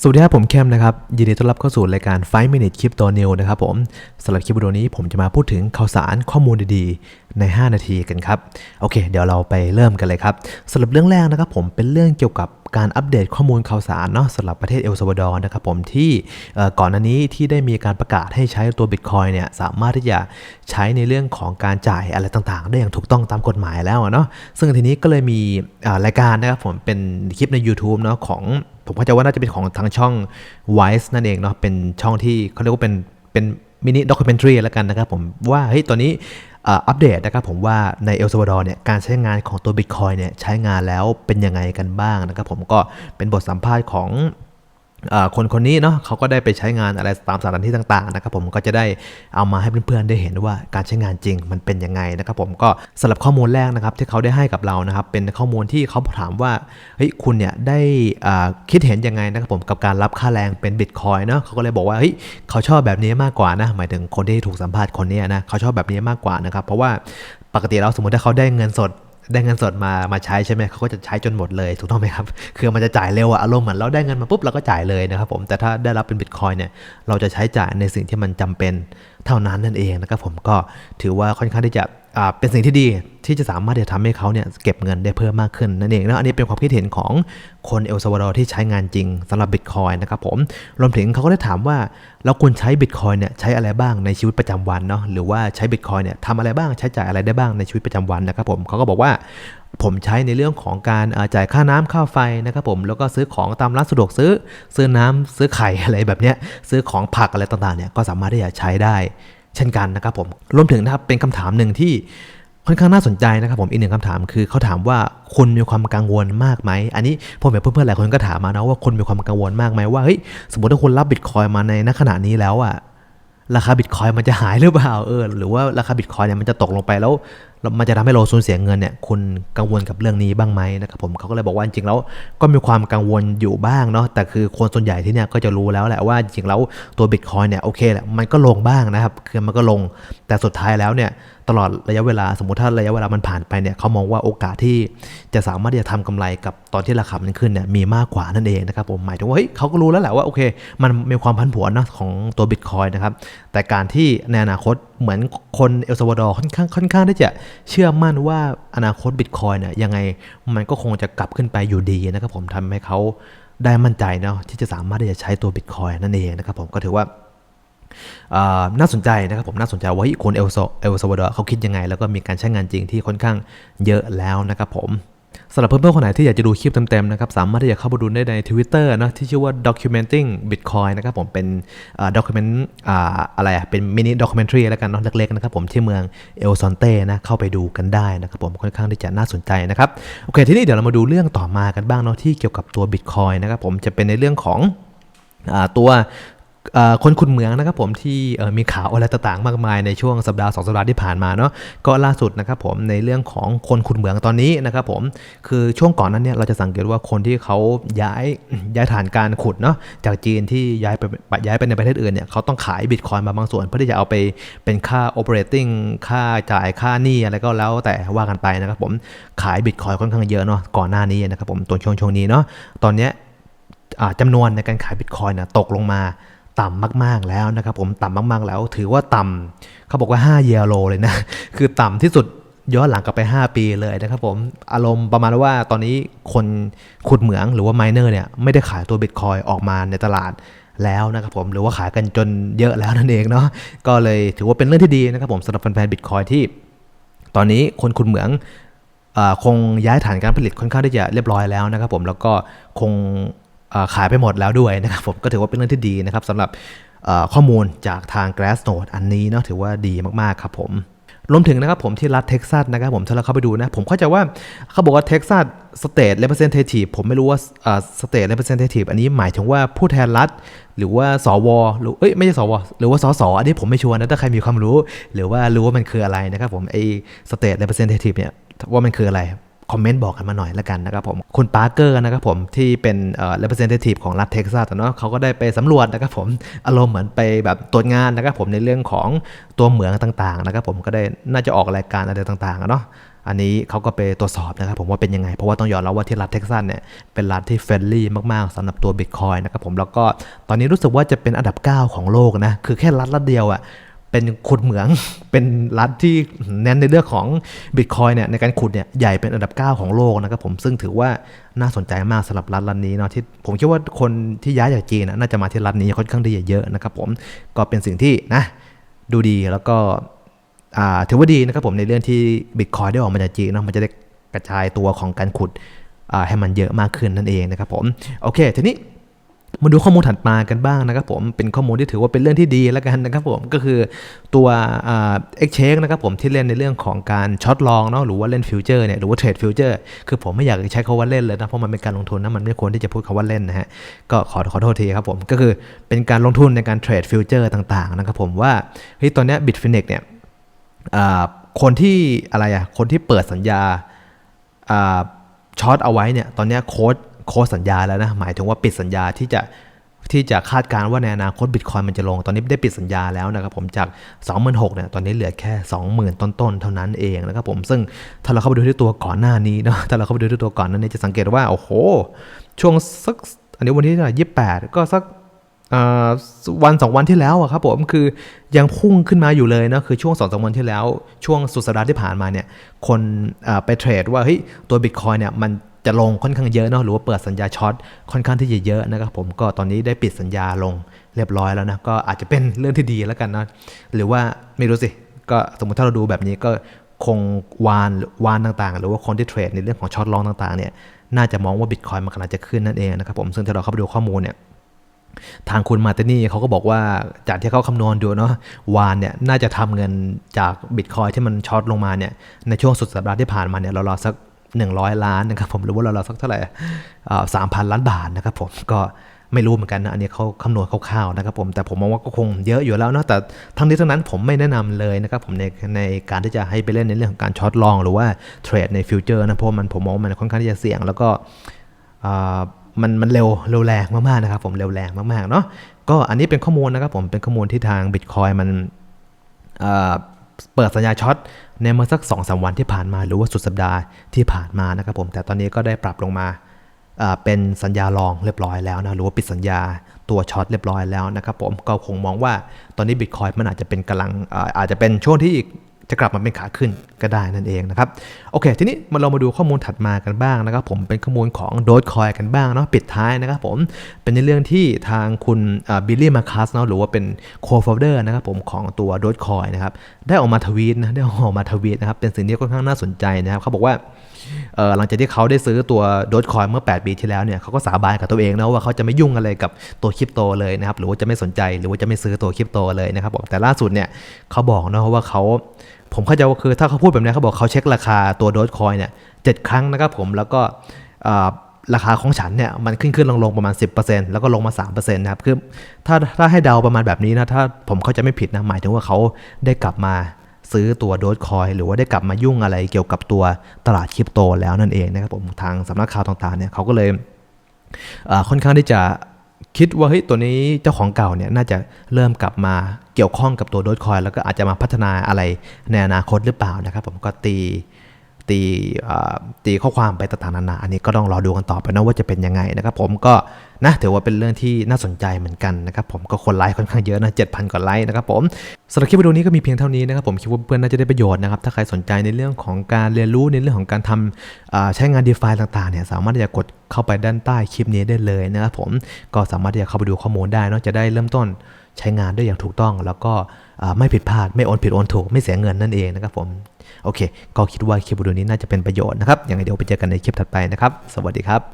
สวัสดีครับผมเข้มนะครับ ยินดีต้อนรับเข้าสู่รายการ 5 Minute Crypto News นะครับผมสำหรับคลิปวิดีโอนี้ผมจะมาพูดถึงข่าวสารข้อมูลดีๆ ใน 5 นาทีกันครับ โอเค เดี๋ยวเราไปเริ่มกันเลยครับสำหรับเรื่องแรกนะครับผมเป็นเรื่องเกี่ยวกับการอัปเดตข้อมูลข่าวสารเนาะสำหรับประเทศเอลซาวาดอร์นะครับผมที่ก่อนหน้านี้ที่ได้มีการประกาศให้ใช้ตัว Bitcoin เนี่ยสามารถที่จะใช้ในเรื่องของการจ่ายอะไรต่างๆ ได้อย่างถูกต้องตามกฎหมายแล้วเนาะซึ่งทีนี้ก็เลยมีรายการนะครับผมเป็นคลิปใน YouTube เนาะของ ผมเข้าใจว่าน่าจะเป็นของทางช่อง Wise นั่นเองเนาะเป็นช่องที่เขาเรียกว่าเป็นเป็นมินิด็อกิเมนทรีแล้วกันนะครับผมว่าเฮ้ยตอนนี้อัปเดตนะครับผมว่าในเอลซาวาดอร์เนี่ยการใช้งานของตัว Bitcoin เนี่ยใช้งานแล้วเป็นยังไงกันบ้างนะครับผมก็เป็นบทสัมภาษณ์ของ คนคนนี้เนาะเขาก็ได้ไปใช้งานอะไรตามสถานที่ต่างๆนะครับผมก็จะได้เอามาให้เพื่อนๆได้เห็นว่าการใช้งานจริงมันเป็นยังไงนะครับผมก็สำหรับข้อมูลแรกนะครับที่เขาได้ให้กับเรานะครับเป็นข้อมูลที่เขาถามว่าเฮ้ยคุณเนี่ยได้อ่าคิดเห็นยังไงนะครับผมกับการรับค่าแรงเป็นบิตคอยเนาะเขาก็เลยบอกว่าเฮ้ยเขาชอบแบบนี้มากกว่านะหมายถึงคนที่ถูกสัมภาษณ์คนนี้นะเขาชอบแบบนี้มากกว่านะครับเพราะว่าปกติแล้วสมมติถ้าเขาได้เงินสด ได้เงินสดมามาใช้ใช่ไหมเขาก็จะใช้จนหมดเลยถูกต้องไหมครับ คือมันจะจ่ายเร็วอะอารมณ์เหมือนเราได้เงินมาปุ๊บเราก็จ่ายเลยนะครับผมแต่ถ้าได้รับเป็นบิตคอยเนี่ยเราจะใช้จ่ายในสิ่งที่มันจำเป็นเท่านั้นนั่นเองนะครับผมก็ถือว่าค่อนข้างที่จะเป็นสิ่งที่ดีที่จะสามารถที่จะทำให้เขาเนี่ยเก็บเงินได้เพิ่มมากขึ้นนั่นเองนะอันนี้เป็นความคิดเห็นของคนเอลซาวาดอร์ที่ใช้งานจริงสำหรับบิตคอยนะครับผมรวมถึงเขาก็ได้ถามว่าเราควรใช้บิตคอยเนี่ยใช้อะไรบ้างในชีวิตประจำวันเนาะหรือว่าใช้บิตคอยเนี่ยทำอะไรบ้างใช้จ่ายอะไรได้บ้างในชีวิตประจำวันนะครับผมเขาก็บอกว่าผมใช้ในเรื่องของการจ่ายค่าน้ำค่าไฟนะครับผมแล้วก็ซื้อของตามร้านสะดวกซื้อ ซื้อน้ำซื้อไข่อะไรแบบเนี้ยซื้อของผักอะไรต่างๆเนี่ยก็สามารถที่จะใช้ได้ เช่นกันนะครับผมรวมถึงนะครับเป็นคำถามหนึ่งที่ค่อนข้างน่าสนใจนะครับผมอีกหนึ่งคำถามคือเขาถามว่าคุณมีความกังวลมากไหมอันนี้ผมเห็นเพื่อนๆหลายคนก็ถามมานะว่าคุณมีความกังวลมากไหมว่าเฮ้ยสมมติถ้าคุณรับบิตคอยมาในณขณะนี้แล้วอะราคาบิตคอยมันจะหายหรือเปล่าเออหรือว่าราคาบิตคอยเนี่ยมันจะตกลงไปแล้ว มันจะทำให้เราสูญเสียเงินเนี่ยคุณกังวลกับเรื่องนี้บ้างไหมนะครับผมเขาก็เลยบอกว่าจริงๆแล้วก็มีความกังวลอยู่บ้างเนาะแต่คือคนส่วนใหญ่ที่เนี่ยก็จะรู้แล้วแหละว่าจริงๆแล้วตัวบิตคอยเนี่ยโอเคแหละมันก็ลงบ้างนะครับคือมันก็ลง แต่สุดท้ายแล้วเนี่ยตลอดระยะเวลาสมมติถ้าระยะเวลามันผ่านไปเนี่ยเขามองว่าโอกาสที่จะสามารถที่จะทำกำไรกับตอนที่ราคามันขึ้นเนี่ยมีมากกว่านั่นเองนะครับผมหมายถึงว่าเฮ้ยเขาก็รู้แล้วแหละว่าโอเค มันมีความพันผวนนะของตัวบิตคอยนะครับแต่การที่ในอนาคตเหมือนคนเอลซาวาดอร์ค่อนข้างค่อนข้างที่จะเชื่อมั่นว่าอนาคตบิตคอยเนี่ยยังไงมันก็คงจะกลับขึ้นไปอยู่ดีนะครับผมทำให้เขาได้มั่นใจเนาะที่จะสามารถที่จะใช้ตัวบิตคอยนั่นเองนะครับผมก็ถือว่าน่าสนใจนะครับผมน่าสนใจว่าฮ้ยคนเอลโซเอลซาวาดอร์เขาคิดยังไง แล้วก็มีการใช้งานจริงที่ค่อนข้างเยอะแล้วนะครับผม สำหรับเพื่อนๆคนไหนที่อยากจะดูคลิปเต็มๆนะครับสามารถที่จะเข้าไปดูได้ใน Twitter นะที่ชื่อว่า documenting bitcoin นะครับผมเป็น document อะไรอะเป็นมินิ documentary แล้วกันเนาะเล็กๆนะครับผมที่เมืองเอลซอนเต้นะเข้าไปดูกันได้นะครับผมค่อนข้างที่จะน่าสนใจนะครับโอเคทีนี้เดี๋ยวเรามาดูเรื่องต่อมากันบ้างเนาะที่เกี่ยวกับตัว bitcoin นะครับผมจะเป็นในเรื่องของอตัว คนขุดเหมืองนะครับผมที่มีข่าวอะไรต่างๆมากมายในช่วงสัปดาห์สองสัปดาห์ที่ผ่านมาเนาะก็ล่าสุดนะครับผมในเรื่องของคนขุดเหมืองตอนนี้นะครับผมคือช่วงก่อนนั้นเนี่ยเราจะสังเกตว่าคนที่เขาย้ายย้ายฐานการขุดเนาะจากจีนที่ย้ายไปย้ายไปในประเทศอื่นเนี่ยเขาต้องขายบิตคอยน์มาบางส่วน เพื่อที่จะเอาไปเป็นค่า operating ค่าจ่ายค่าหนี้อะไรก็แล้วแต่ว่ากันไปนะครับผมขายบิตคอยน์ค่อนข้างเยอะเนาะก่อนหน้านี้นะครับผมตัวช่วงช่วงนี้เนาะตอนเนี้ยจำนวนในการขายบิตคอยน์นะตกลงมา ต่ำมากๆแล้วนะครับผมต่ำมากๆแล้ว ถือว่าต่ำเขาบอกว่า 5 เยโรเลยนะ คือต่ำที่สุดย้อนหลังกลับไป 5 ปีเลยนะครับผมอารมณ์ประมาณว่าตอนนี้คนขุดเหมืองหรือว่าไมเนอร์เนี่ยไม่ได้ขายตัวบิตคอยออกมาในตลาดแล้วนะครับผมหรือว่าขายกันจนเยอะแล้วนั่นเองเนาะก็เลยถือว่าเป็นเรื่องที่ดีนะครับผมสำหรับแฟนๆบิตคอยที่ ตอนนี้คนขุดเหมืองอคงย้ายฐานการผลิตค่อนข้างที่จะเรียบร้อยแล้วนะครับผมแล้วก็คง ขายไปหมดแล้วด้วยนะครับผมก็ถือว่าเป็นเรื่องที่ดีนะครับสำหรับข้อมูลจากทาง Glassnode อันนี้เนาะถือว่าดีมากๆครับผมรวมถึงนะครับผมที่รัฐเท็กซัสนะครับผมถ้าเราเข้าไปดูนะ ผมเข้าใจว่าเขาบอกว่าเท็กซัสสเตทเรปเซนเททีฟผมไม่รู้ว่าสเตทเรปเซนเททีฟอันนี้หมายถึงว่าผู้แทนรัฐ หรือว่าสวหรือเอ้ยไม่ใช่สวหรือว่าสสอันนี้ผมไม่ชัวร์นะถ้าใครมีความรู้ หรือว่ารู้ว่ามันคืออะไรนะครับผมไอสเตทเรปเซนเททีฟเนี่ยว่ามันคืออะไร คอมเมนต์บอกกันมาหน่อยละกันนะครับผม คุณปาร์เกอร์นะครับผมที่เป็นเอ่อ representative ของรัฐเท็กซัสเนาะเขาก็ได้ไปสำรวจนะครับผมอารมณ์เหมือนไปแบบตรวจงานนะครับผมในเรื่องของตัวเหมืองต่างๆนะครับผมก็ได้น่าจะออกรายการอะไรต่างๆอะเนาะอันนี้เขาก็ไปตรวจสอบนะครับผมว่าเป็นยังไง เพราะว่าต้องยอมรับว่าที่รัฐเท็กซัสเนี่ยเป็นรัฐที่เฟรนลี่มาก ๆสำหรับตัว Bitcoin นะครับผมแล้วก็ตอนนี้รู้สึกว่าจะเป็นอันดับ 9 ของโลกนะ คือแค่รัฐรัฐเดียวอะ่ะ เป็นขุดเหมือง เป็นรัฐที่เน้นในเรื่องของ Bitcoin เนี่ยในการขุดเนี่ยใหญ่เป็นอันดับ 9 ของโลกนะครับผมซึ่งถือว่าน่าสนใจมากสำหรับรัฐรัฐนี้เนาะที่ผมคิดว่าคนที่ย้ายจากจีนนะน่าจะมาที่รัฐนี้ค่อนข้างที่จะเยอะนะครับผมก็เป็นสิ่งที่นะดูดีแล้วก็ถือว่าดีนะครับผมในเรื่องที่ Bitcoin ได้ออกมาจากจีนเนาะมันจะได้กระจายตัวของการขุดให้มันเยอะมากขึ้นนั่นเองนะครับผมโอเคทีนี้ มาดูข้อมูลถัดมากันบ้างนะครับผมเป็นข้อมูลที่ถือว่าเป็นเรื่องที่ดีแล้วกันนะครับผมก็คือตัวเอ่า exchange นะครับผมที่เล่นในเรื่องของการช็อตลองเนาะหรือว่าเล่นฟิวเจอร์เนี่ยหรือว่าเทรดฟิวเจอร์คือผมไม่อยากใช้คาว่าเล่นเลยนะเพราะมันเป็นการลงทุนนะมันไม่ควรที่จะพูดคาว่าเล่นนะฮะก็ขอขอโทษทีครับผมก็คือเป็นการลงทุนในการเทรดฟิวเจอร์ต่างๆนะครับผมว่าเฮ้ยตอนนี้ย Bitfinex เนี่ยคนที่อะไรอะคนที่เปิดสัญญาช็อตเอาไว้เนี่ยตอนนี้โค้ด โค้ดสัญญาแล้วนะ หมายถึงว่าปิดสัญญาที่จะที่จะคาดการณ์ว่าในอนาคตบิตคอยมันจะลง ตอนนี้ได้ปิดสัญญาแล้วนะครับผมจาก 26,000เนี่ยตอนนี้เหลือแค่ 20,000 ต้นๆ เท่านั้นเองนะครับผมซึ่งถ้าเราเข้าไปดูที่ตัวก่อนหน้านี้เนาะถ้าเราเข้าไปดูที่ตัวก่อนหนั้นนี้จะสังเกตว่า โอ้โห ช่วงสักอันนี้วันที่เท่าไหร่28ก็สักวันสองวันที่แล้วอะครับผมคือยังพุ่งขึ้นมาอยู่เลยนะคือช่วงสองสามวันที่แล้ว ช่วงสุดสัปดาห์ที่ผ่านมาเนี่ยคนไปเทรดว่าเฮ้ยตัว Bitcoin เนี่ยมัน จะลงค่อนข้างเยอะเนาะหรือว่าเปิดสัญญาช็อตค่อนข้างที่จะเยอะนะครับผมก็ตอนนี้ได้ปิดสัญญาลงเรียบร้อยแล้วนะก็อาจจะเป็นเรื่องที่ดีแล้วกันนะหรือว่าไม่รู้สิก็สมมติถ้าเราดูแบบนี้ก็คงวานวานต่างๆ หรือว่าคนที่เทรดในเรื่องของช็อตลองต่างๆเนี่ยน่าจะมองว่า Bitcoin มันกำลังจะขึ้นนั่นเองนะครับผมซึ่งถ้าเราเข้าไปดูข้อมูลเนี่ยทางคุณมาตินี่เขาก็บอกว่าจากที่เขาคำนวณดูเนาะวานเนี่ยน่าจะทำเงินจากบิตคอยที่มันช็อตลงมาเนี่ยในช่วงสุดสัปดาห์ที่ผ่านมาเนี่ยเรารอสัก 100 ล้านนะครับผมหรือว่าเราสักเท่าไหร่สามพันล้านบาทนะครับผมก็ไม่รู้เหมือนกันนะอันนี้เขาคำนวณคร่าวๆนะครับผมแต่ผมมองว่าก็คงเยอะอยู่แล้วเนาะแต่ทั้งนี้ทั้งนั้นผมไม่แนะนำเลยนะครับผมในในการที่จะให้ไปเล่นในเรื่องของการช็อตลอง หรือว่าเทรดในฟิวเจอร์นะเพราะมันผมมองว่ามันค่อนข้างที่จะเสี่ยง แล้วก็มันมันเร็วเร็วแรงมากๆนะครับผมเร็วแรงมากๆเนาะก็อันนี้เป็นข้อมูลนะครับผมเป็นข้อมูลที่ทาง Bitcoin มันอ่า เปิดสัญญาช็อตในเมื่อสัก2อสวันที่ผ่านมา หรือว่าสุดสัปดาห์ที่ผ่านมานะครับผม แต่ตอนนี้ก็ได้ปรับลงมาเป็นสัญญาลองเรียบร้อยแล้วนะหรือว่าปิดสัญญาตัวช็อตเรียบร้อยแล้วนะครับผมก็คงมองว่าตอนนี้บิตคอยมันอาจจะเป็นกำลังอาอาจจะเป็นช่วงที่ จะกลับมาเป็นขาขึ้นก็ได้นั่นเองนะครับโอเค ทีนี้มาเรามาดูข้อมูลถัดมากันบ้างนะครับ ผมเป็นข้อมูลของโดดคอยกันบ้างเนาะปิดท้ายนะครับผมเป็นในเรื่องที่ทางคุณบิลลี่มาคัสเนาะหรือว่าเป็นโคฟ o เดอร์นะครับผมของตัวโดดคอยนะครับได้ออกมาทวีตนะได้ออกมาทวีตนะครับเป็นสิ่งที่ค่อนข้างน่าสนใจนะครับเขาบอกว่าหลังจากที่เขาได้ซื้อตัวโดดคอยเมื่อ 8 ปีที่แล้วเนี่ยเขาก็สาบานกับตัวเองนะว่าเขาจะไม่ยุ่งอะไรกับตัวคริปโตเลยนะครับหรือว่าจะไม่สนใจหรือว่าจะไม่ซื้อตัวคริปโตเลยนะครับผมแต่ล่าสุดเนี่ยเขาบอกนะว่าเขาผมเข้าใจว่าคือถ้าเขาพูดแบบนี้เขาบอกเขาเช็คราคาตัวโด g คอยเนี่ยเจ็ดครั้งนะครับผมแล้วก็ราคาของฉันเนี่ยมันขึ้นขึ้นลงลงประมาณ 10%แล้วก็ลงมา 3%นะครับคือถ้าถ้าให้เดาประมาณแบบนี้นะถ้าผมเข้าใจไม่ผิดนะหมายถึงว่าเขาได้กลับมา ซื้อตัวโดจคอยหรือว่าได้กลับมายุ่งอะไรเกี่ยวกับตัวตลาดคริปโตแล้วนั่นเองนะครับผมทางสำนักข่าวต่างๆเนี่ยเขาก็เลยค่อนข้างที่จะคิดว่าเฮ้ยตัวนี้เจ้าของเก่าเนี่ยน่าจะเริ่มกลับมาเกี่ยวข้องกับตัวโดจคอยแล้วก็อาจจะมาพัฒนาอะไรในอนาคตหรือเปล่านะครับผมก็ตี ตีตีข้อความไปต่างๆนานาอันนี้ก็ต้องรอดูกันต่อไปนะว่าจะเป็นยังไงนะครับผมก็นะถือว่าเป็นเรื่องที่น่าสนใจเหมือนกันนะครับผมก็คนไลค์ค่อนข้างเยอะนะ7,000กว่าไลค์นะครับผมสำหรับคลิปวิดีโอนี้ก็มีเพียงเท่านี้นะครับผมคิดว่าเพื่อนน่าจะได้ประโยชน์นะครับถ้าใครสนใจในเรื่องของการเรียนรู้ในเรื่องของการทำใช้งาน d e f i ต่างๆเนี่ยสามารถที่จะกดเข้าไปด้านใต้คลิปนี้ได้เลยนะครับผมก็สามารถที่จะเข้าไปดูข้อมูลได้นอะจะได้เริ่มต้นใช้งานได้อย่างถูกต้อง แล้วก็ไม่ผิดพลาดไม่โอนผิดโอนถูกไม่เสียเงินนั่นเองนะครับผม โอเค ก็คิดว่าคลิปวิดีโอนี้น่าจะเป็นประโยชน์นะครับยังไงเดี๋ยวไปเจอกันในคลิปถัดไปนะครับ สวัสดีครับ